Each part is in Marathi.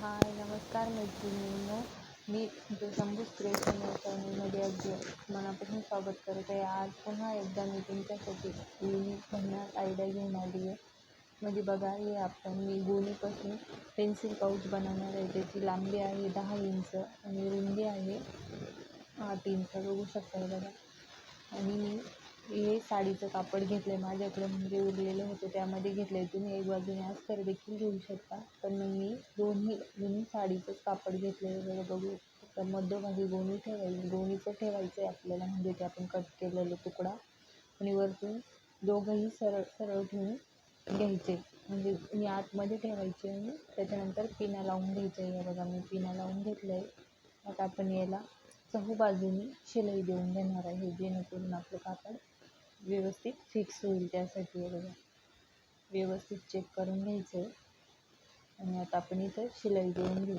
हाय नमस्कार मैत्रिणींनो. मी तुमचं शंभूज क्रिएशन या चॅनलमध्ये अगदी मनापासून स्वागत करत आहे. आज पुन्हा एकदा मी तुमच्यासाठी युनिक भन्नाट आयडिया घेऊन आली आहे. म्हणजे बघा हे आपण मी गोणीपासून पेन्सिल पाऊच बनवणार आहे. त्याची लांबी आहे दहा इंच आणि रुंदी आहे आठ इंच. बघू शकता बघा. आणि मी हे साडीचं कापड घेतलं आहे माझ्याकडे म्हणजे उरलेलं होतं त्यामध्ये घेतलं आहे तुम्ही. एक बाजूने अस्तर देखील घेऊ शकता पण मी दोन्ही दोन्ही साडीचंच कापड घेतलं आहे बघा. बघू तर मध्यभागी गोणी ठेवायची गोणीचं ठेवायचं आहे आपल्याला म्हणजे ते आपण कट केलेलं तुकडा. आणि वरतून दोघंही सरळ सरळ ठेवून घ्यायचे. म्हणजे मी आतमध्ये ठेवायचे आणि त्याच्यानंतर पिना लावून घ्यायचं. आहे बघा मी पिना लावून घेतलं आहे आता आपण याला चहू बाजूनी शिलाई देऊन घेणार आहे जेणेकरून आपलं कापड व्यवस्थित फिक्स होईल त्यासाठी हे बघा. व्यवस्थित चेक करून घ्यायचं आहे आणि आता आपण इथं शिलाई देऊन घेऊ.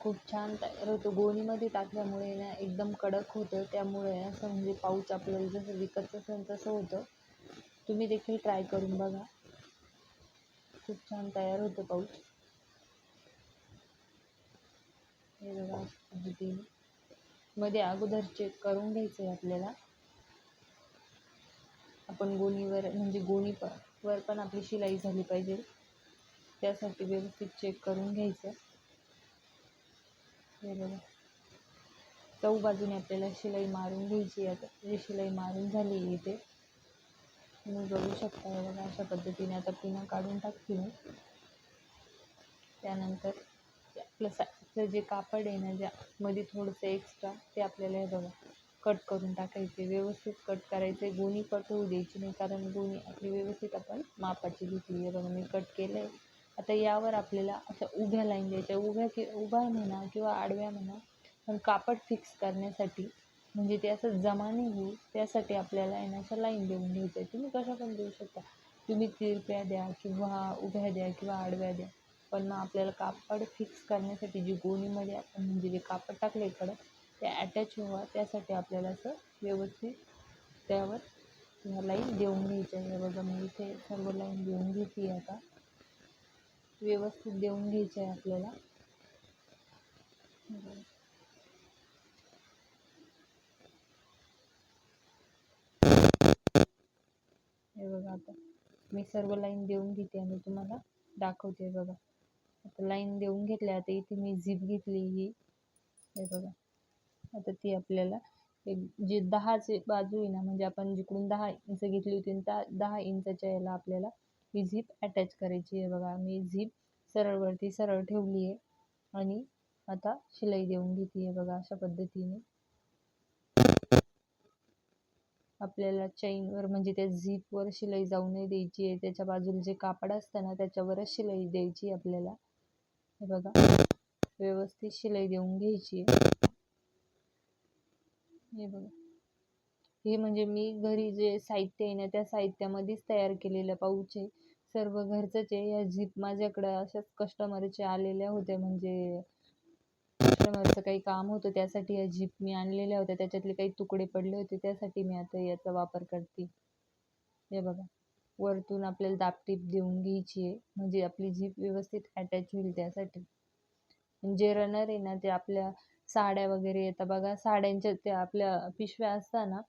खूप छान तयार होतं. गोणीमध्ये टाकल्यामुळे ना एकदम कडक होतं. त्यामुळे असं म्हणजे पाऊच आपल्याला जसं विकत असेल तसं होतं. तुम्ही देखील ट्राय करून बघा. खूप छान तयार होतं पाऊच. हे बघा अशा मध्ये अगोदर चेक करून घ्यायचं आहे आपल्याला. आपण गोणीवर म्हणजे गोणी प वर पण आपली शिलाई झाली पाहिजे. त्यासाठी व्यवस्थित चेक करून घ्यायचं. हे बघा. चौ बाजूने आपल्याला शिलाई मारून घ्यायची आता. जी शिलाई मारून झाली इथे. तुम्ही बघू शकता हे बघा अशा पद्धतीने आता पिनं काढून टाकते मी. त्यानंतर आपलं सा जे कापड आहे ना ज्या मध्ये थोडंसं एक्स्ट्रा ते आपल्याला हे बघा. कट करून टाकायचे व्यवस्थित कट करायचे. गोणी कट होऊ द्यायची नाही कारण गोणी आपली व्यवस्थित आपण मापाची घेतली आहे. बघा मी कट केलं आहे आता यावर आपल्याला अशा उभ्या लाईन द्यायच्या. उभ्या कि उभ्या म्हणा किंवा आडव्या म्हणा पण कापड फिक्स करण्यासाठी म्हणजे ते असं जमा नाही होईल त्यासाठी आपल्याला आहे ना अशा लाईन देऊन घ्यायच्या. आहे तुम्ही कशा पण देऊ शकता. तुम्ही तिरप्या द्या किंवा उभ्या द्या किंवा आडव्या द्या. पण मग आपल्याला कापड फिक्स करण्यासाठी जी गोणीमध्ये आपण म्हणजे जे कापड टाकलं इकडं ते अटॅच व्हावा त्यासाठी आपल्याला असं व्यवस्थित त्यावर ह्या लाईन देऊन घ्यायच्या आहे. बघा मी इथे सर्व लाईन देऊन घेते आता. व्यवस्थित देऊन घ्यायचं आहे आपल्याला. हे बघा आता. मी सर्व लाईन देऊन घेते आणि तुम्हाला दाखवते बघा. आता लाईन देऊन घेतल्या आता इथे मी झीप घेतली ही. हे बघा. आता ती आपल्याला एक जे दहाचे बाजू आहे ना म्हणजे आपण जिकडून दहा इंच घेतली होती त्या दहा इंचाच्या याला आपल्याला ही झीप अटॅच करायची आहे. बघा मी झीप सरळवरती सरळ ठेवली आहे आणि आता शिलाई देऊन घेते आहे बघा अशा पद्धतीने. आपल्याला चैनवर म्हणजे त्या झीपवर शिलाई जाऊ नाही द्यायची आहे. त्याच्या बाजूला जे कापड असतं ना त्याच्यावरच शिलाई द्यायची आपल्याला. हे बघा व्यवस्थित शिलाई देऊन घ्यायची आहे. हे बघा. हे म्हणजे मी घरी जे साहित्य आहे ना त्या साहित्यामध्येच तयार केलेलं पाऊच आहे. सर्व घरचंच आहे. या झीप माझ्याकडं अशाच कस्टमरच्या आलेल्या होत्या. म्हणजे कस्टमरचं काही काम होतं त्यासाठी या झीप मी आणलेल्या होत्या. त्याच्यातले काही तुकडे पडले होते त्यासाठी मी आता याचा वापर करते. हे बघा. वरतून आपल्याला दापटीप देऊन घ्यायची आहे. म्हणजे आपली झीप व्यवस्थित अटॅच होईल त्यासाठी. जे रनर आहे ना ते आपल्या साड्या वगैरे येतात. बघा साड्यांच्या त्या आपल्या पिशव्या असतात ना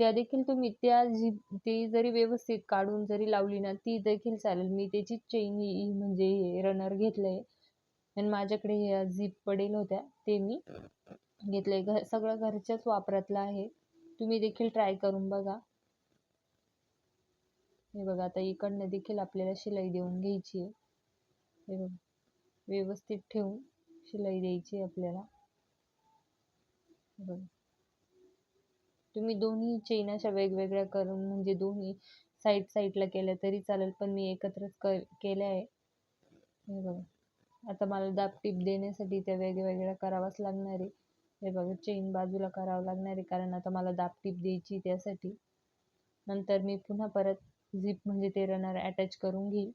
त्या देखील तुम्ही त्या झीप ती जरी व्यवस्थित काढून जरी लावली ना ती देखील चालेल. मी त्याची चेन म्हणजे रनर घेतलं आहे आणि माझ्याकडे ह्या झीप पडेल होत्या ते मी घेतले घर सगळं घरच्याच वापरातलं आहे. तुम्ही देखील ट्राय करून बघा. हे बघा आता इकडनं देखील आपल्याला शिलाई देऊन घ्यायची आहे. हे बघा व्यवस्थित ठेवून शिलाई द्यायची आहे आपल्याला. बरं. तुम्ही दोन्ही चेन अशा वेगवेगळ्या करून म्हणजे दोन्ही साईड साईडला केल्या तरी चालेल पण मी एकत्रच क केल्या आहे. हे बघा. आता मला दाब टीप देण्यासाठी त्या वेगवेगळ्या करावाच लागणार आहे. हे बघा चेन बाजूला करावं लागणार आहे कारण आता मला दाब टीप द्यायची त्यासाठी. नंतर मी पुन्हा परत झिप म्हणजे ते रनर अटॅच करून घेईल.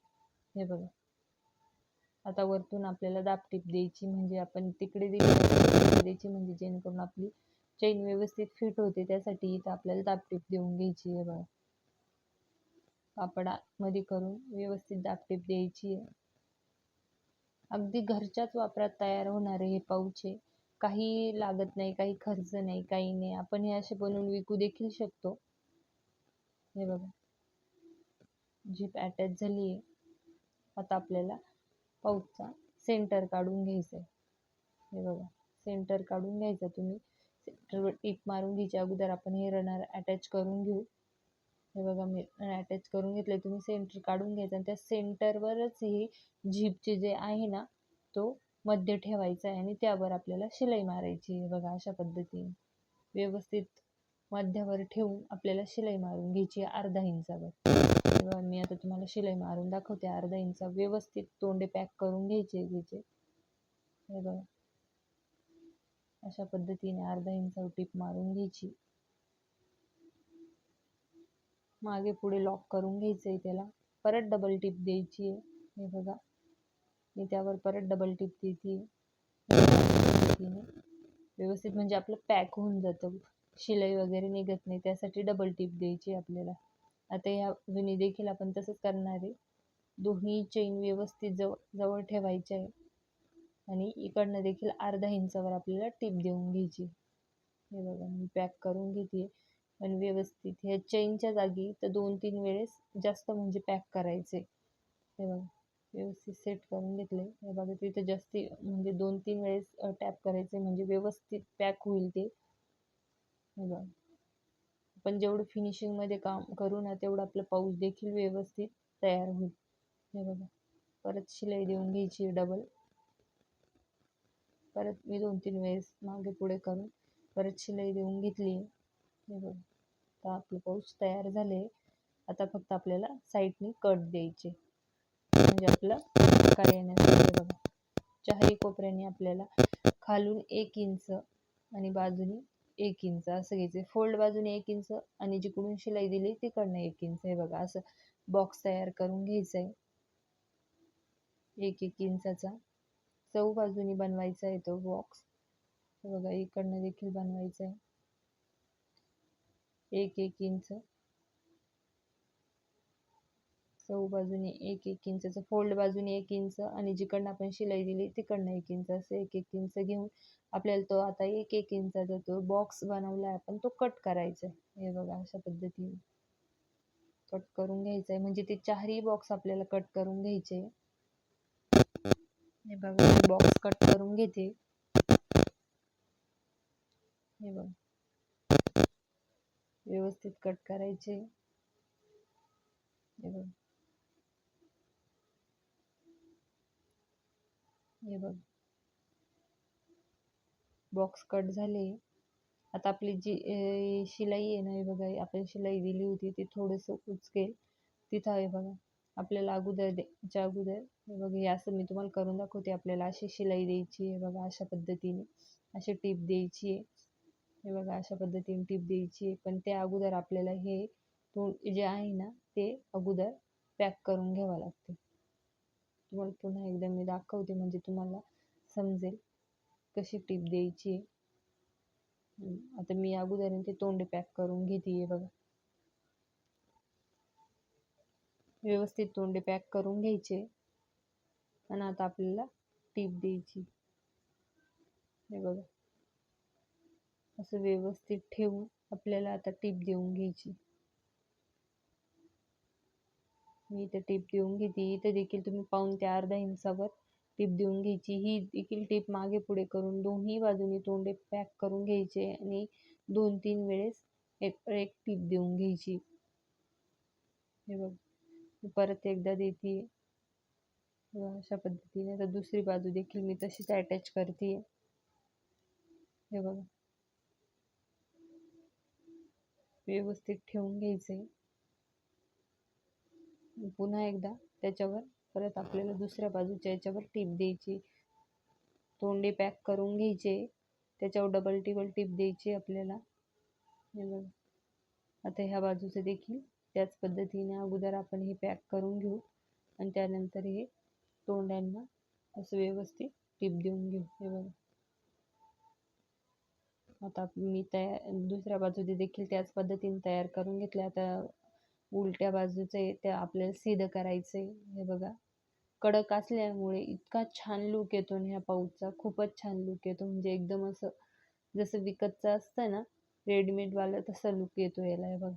हे बघा. आता वरतून आपल्याला दाब टीप द्यायची म्हणजे आपण तिकडे द्यायची म्हणजे जेणेकरून आपली चेन व्यवस्थित फिट होते. त्यासाठी इथं आपल्याला दाब टीप देऊन घ्यायची आहे बघा. कापडामध्ये करून व्यवस्थित दाब टीप द्यायची आहे. अगदी घरच्याच वापरात तयार होणारे हे पाऊच आहे काही लागत नाही काही खर्च नाही काही नाही. आपण हे असे बनवून विकू देखील शकतो. हे बघा. जीप अटॅच झाली आहे. आता आपल्याला पाऊचचा सेंटर काढून घ्यायचं आहे हे बघा सेंटर काढून घ्यायचा तुम्ही. सेंटरवर टीप मारून घ्यायच्या अगोदर आपण हे रनर अटॅच करून घेऊ. हे बघा मी अटॅच करून घेतले तुम्ही सेंटर काढून घ्यायचं आणि त्या सेंटरवरच ही झिपचे जे आहे ना तो मध्य ठेवायचा आहे आणि त्यावर आपल्याला शिलाई मारायची आहे. बघा अशा पद्धतीने. व्यवस्थित मध्यावर ठेवून आपल्याला शिलाई मारून घ्यायची आहे अर्धा इंचावर. तेव्हा मी आता तुम्हाला शिलाई मारून दाखवते. अर्धा इंचा व्यवस्थित तोंडे पॅक करून घ्यायचे घ्यायचे. हे बघा. अशा पद्धतीने अर्धा इंचावर टीप मारून घ्यायची. मागे पुढे लॉक करून घ्यायचं आहे त्याला. परत डबल टिप द्यायची आहे. हे बघा. मी त्यावर परत डबल टिप देते व्यवस्थित म्हणजे आपलं पॅक होऊन जातं. शिलाई वगैरे निघत नाही त्यासाठी डबल टिप द्यायची आपल्याला. आता या जुनी देखील आपण तसंच करणार आहे. दोन्ही चेन व्यवस्थित जव जवळ ठेवायच्या आहे. आणि इकडनं देखील अर्धा इंचावर आपल्याला टिप देऊन घ्यायची हे बघा मी पॅक करून घेते. आणि व्यवस्थित ह्या चेनच्या जागी तर दोन तीन वेळेस जास्त म्हणजे पॅक करायचे. हे बघा व्यवस्थित सेट करून घेतले हे बघा तिथे जास्ती म्हणजे दोन तीन वेळेस टॅप करायचे. म्हणजे व्यवस्थित पॅक होईल ते. हो हे बघा आपण जेवढं फिनिशिंगमध्ये काम करू ना तेवढं आपलं पाऊस देखील व्यवस्थित तयार होईल. हे बघा. परत शिलाई देऊन घ्यायची डबल परत मी दोन तीन वेळेस मागे पुढे करून परत शिलाई देऊन घेतली. हे बघा. आता आपलं पाऊस तयार झाले आता फक्त आपल्याला साईडनी कट द्यायचे. म्हणजे आपलं काय येण्यासाठी बघा. चारही कोपऱ्याने आपल्याला खालून एक इंच आणि बाजूनी एक इंच असं घ्यायचं फोल्ड बाजूने एक इंच आणि जिकडून शिलाई दिली तिकडनं एक इंच. हे बघा असं बॉक्स तयार करून घ्यायचं आहे एक एक इंचाचा चौ बाजूनी बनवायचा आहे तो बॉक्स बघा इकडनं देखील बनवायचा आहे एक एक इंच चौ बाजूने एक एक इंचचं फोल्ड बाजूने एक इंच आणि जिकडनं आपण शिलाई दिली तिकडनं एक इंच असं एक एक इंच घेऊन आपल्याला तो आता एक एक इंचाचा तो बॉक्स बनवला आपण तो कट करायचा आहे हे बघा अशा पद्धतीने. कट करून घ्यायचा आहे म्हणजे ते चारही बॉक्स आपल्याला कट करून घ्यायचे हे बघा बॉक्स कट करून घेते. हे बघा. व्यवस्थित कट करायचे हे बघ. हे बघ. बॉक्स कट झाले. आता आपली जी शिलाई आहे ना हे बघा आपण शिलाई दिली होती ती थोडंसं उचकेल. तिथं आहे बघा. आपल्याला अगोदर द्यायच्या अगोदर हे बघा हे असं मी तुम्हाला करून दाखवते. आपल्याला अशी शिलाई द्यायची आहे बघा अशा पद्धतीने. अशी टीप द्यायची आहे. हे बघा अशा पद्धतीने टीप द्यायची आहे. पण त्या अगोदर आपल्याला हे जे आहे ना ते अगोदर पॅक करून घ्यावं लागते. तुम्हाला पुन्हा एकदा मी दाखवते म्हणजे तुम्हाला समजेल कशी टीप द्यायची आहे. आता मी अगोदर ते तोंडे पॅक करून घेते बघा. व्यवस्थित तोंडे पॅक करून घ्यायचे. आणि आता आपल्याला टीप द्यायची. हे बघा. असं व्यवस्थित ठेवून आपल्याला आता टीप देऊन घ्यायची. मी इथे टीप देऊन घेते. इथे देखील तुम्ही पाहून ते अर्धा इंचावर टीप देऊन घ्यायची. ही देखील टीप मागे पुढे करून दोन्ही बाजूनी तोंडे पॅक करून घ्यायचे आणि दोन तीन वेळेस एक एक टीप देऊन घ्यायची. हे बघ. परत एकदा देते. अशा पद्धतीने. आता दुसरी बाजू देखील मी तशीच अटॅच करते. हे बघा. व्यवस्थित ठेवून घ्यायचे पुन्हा एकदा त्याच्यावर परत आपल्याला दुसऱ्या बाजूच्या याच्यावर टीप द्यायची. तोंडे पॅक करून घ्यायचे. त्याच्यावर डबल टिबल टीप द्यायची आपल्याला. हे बघा. आता ह्या बाजूचं देखील त्याच पद्धतीने अगोदर आपण हे पॅक करून घेऊ आणि त्यानंतर हे तोंड्यांना असं व्यवस्थित टीप देऊन घेऊ. हे बघा. आता मी तयार दुसऱ्या बाजूचे देखील त्याच पद्धतीने तयार करून घेतल्या. आता उलट्या बाजूचे ते आपल्याला सिधं करायचं. आहे हे बघा. कडक असल्यामुळे इतका छान लूक येतो ना ह्या पाऊचचा खूपच छान लूक येतो. म्हणजे एकदम असं जसं विकतचं असतं ना रेडीमेडवालं तसा लूक येतो याला. हे बघा.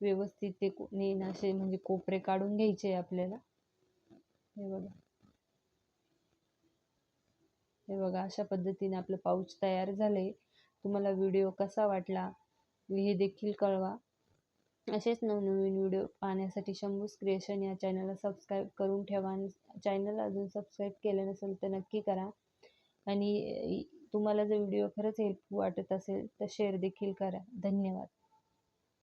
व्यवस्थित ते नेन असे म्हणजे कोपरे काढून घ्यायचे आपल्याला. हे बघा. हे बघा अशा पद्धतीने आपलं पाऊच तयार झाले तुम्हाला व्हिडिओ कसा वाटला? हे देखील कळवा. असेच नवनवीन व्हिडिओ पाहण्यासाठी शंभूस क्रिएशन या चॅनलला सबस्क्राईब करून ठेवा आणि चॅनल अजून सबस्क्राईब केलं नसेल तर नक्की करा. आणि तुम्हाला जर व्हिडिओ खरंच हेल्पफुल वाटत असेल तर शेअर देखील करा. धन्यवाद.